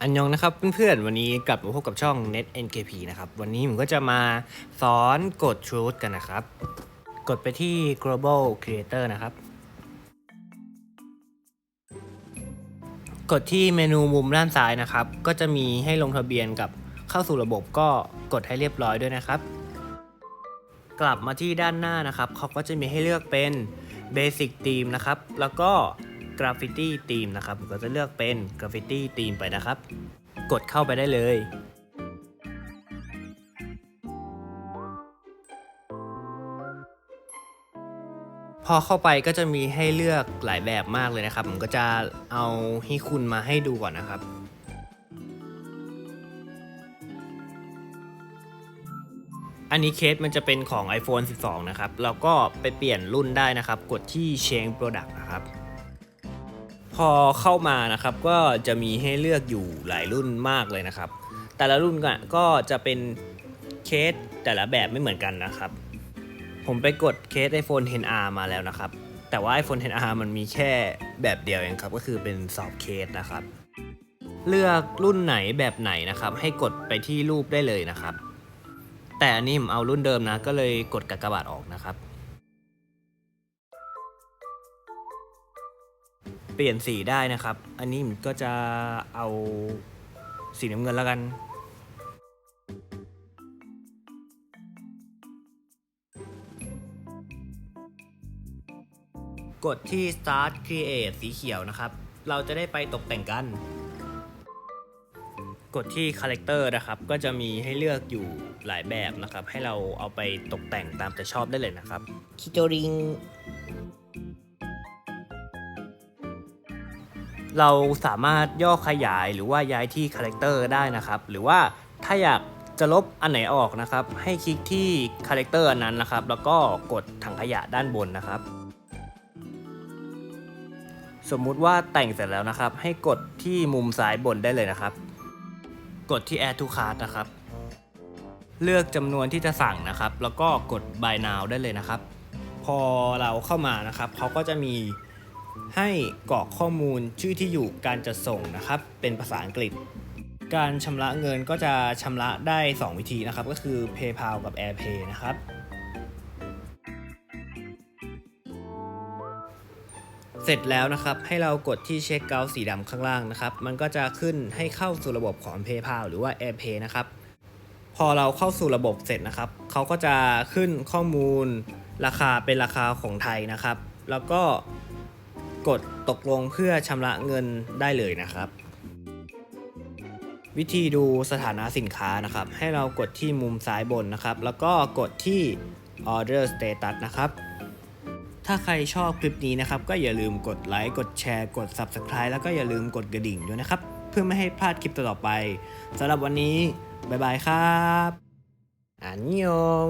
อันยองนะครับเพื่อนๆ วันนี้กลับมาพบกับช่อง Net NKP นะครับ วันนี้ผมก็จะมาสอนกด Truth กันนะครับ กดไปที่ global creator นะครับ กดที่เมนูมุมด้านซ้ายนะครับ ก็จะมีให้ลงทะเบียนกับเข้าสู่ระบบก็กดให้เรียบร้อยด้วยนะครับ กลับมาที่ด้านหน้านะครับ เขาก็จะมีให้เลือกเป็น Basic Theme นะครับ แล้วก็ Graffiti Theme นะครับผมก็จะเลือกเป็น Graffiti Theme ไปนะครับ กดเข้าไปได้เลยพอเข้าไปก็จะมีให้เลือกหลายแบบมากเลยนะครับ ผมก็จะเอาให้คุณมาให้ดูก่อนนะครับ อันนี้เคสมันจะเป็นของ iPhone 12 นะครับ แล้วก็ไปเปลี่ยนรุ่นได้นะครับ กดที่ Change Product นะครับ พอเข้ามานะครับก็จะมีให้เลือกอยู่หลายรุ่นมากเลยนะครับ แต่ละรุ่นก็จะเป็นเคสแต่ละแบบไม่เหมือนกันนะครับ ผมไปกดเคส iPhone 10R มาแล้วนะครับ แต่ว่า iPhone 10R มันมีแค่แบบเดียวเองครับ ก็คือเป็นสอบเคสนะครับ เลือกรุ่นไหนแบบไหนนะครับ ให้กดไปที่รูปได้เลยนะครับ แต่อันนี้ผมเอารุ่นเดิมนะ ก็เลยกดกากบาทออกนะครับ เปลี่ยนสีได้นะครับ อันนี้ผมก็จะเอาสีน้ำเงินแล้วกัน กดที่ start create สีเขียวนะครับ เราจะได้ไปตกแต่งกัน กดที่ character นะครับ ก็จะมีให้เลือกอยู่หลายแบบนะครับ ให้เราเอาไปตกแต่งตามใจชอบได้เลยนะครับคิโจริง เราสามารถย่อขยายหรือว่าย้ายที่คาแรคเตอร์ได้นะครับ หรือว่าถ้าอยากจะลบอันไหนออกนะครับ ให้คลิกที่คาแรคเตอร์นนั้นนะครับ แล้วก็กดถังขยะด้านบนนะครับ สมมุติว่าแต่งเสร็จแล้วนะครับ ให้กดที่มุมซ้ายบนได้เลยนะครับ กดที่ add to cart นะครับ เลือกจำนวนที่จะสั่งนะครับ แล้วก็กด buy now ได้เลยนะครับ พอเราเข้ามานะครับเขาก็จะมี ให้กรอกข้อมูลชื่อที่อยู่การจัดส่งนะครับ เป็นภาษาอังกฤษ การชำระเงินก็จะชำระได้ 2 วิธีนะครับ ก็คือ PayPal กับ AirPay นะครับ เสร็จแล้วนะครับให้เรากดที่เช็คเกาสีดำข้างล่างนะครับ มันก็จะขึ้นให้เข้าสู่ระบบของ PayPal หรือว่า AirPay นะครับพอเราเข้าสู่ระบบเสร็จนะครับเขาก็จะขึ้นข้อมูลราคาเป็นราคาของไทยนะครับ แล้วก็ กดตกลงเพื่อชำระเงินได้เลยนะครับ วิธีดูสถานะสินค้านะครับ ให้เรากดที่มุมซ้ายบนนะครับ แล้วก็กดที่ order status นะครับถ้าใครชอบคลิปนี้นะครับก็อย่าลืมกดไลค์กดแชร์กด subscribe แล้วก็อย่าลืมกดกระดิ่งด้วยนะครับ เพื่อไม่ให้พลาดคลิปต่อไปสำหรับวันนี้ บ๊ายบายครับอันยอง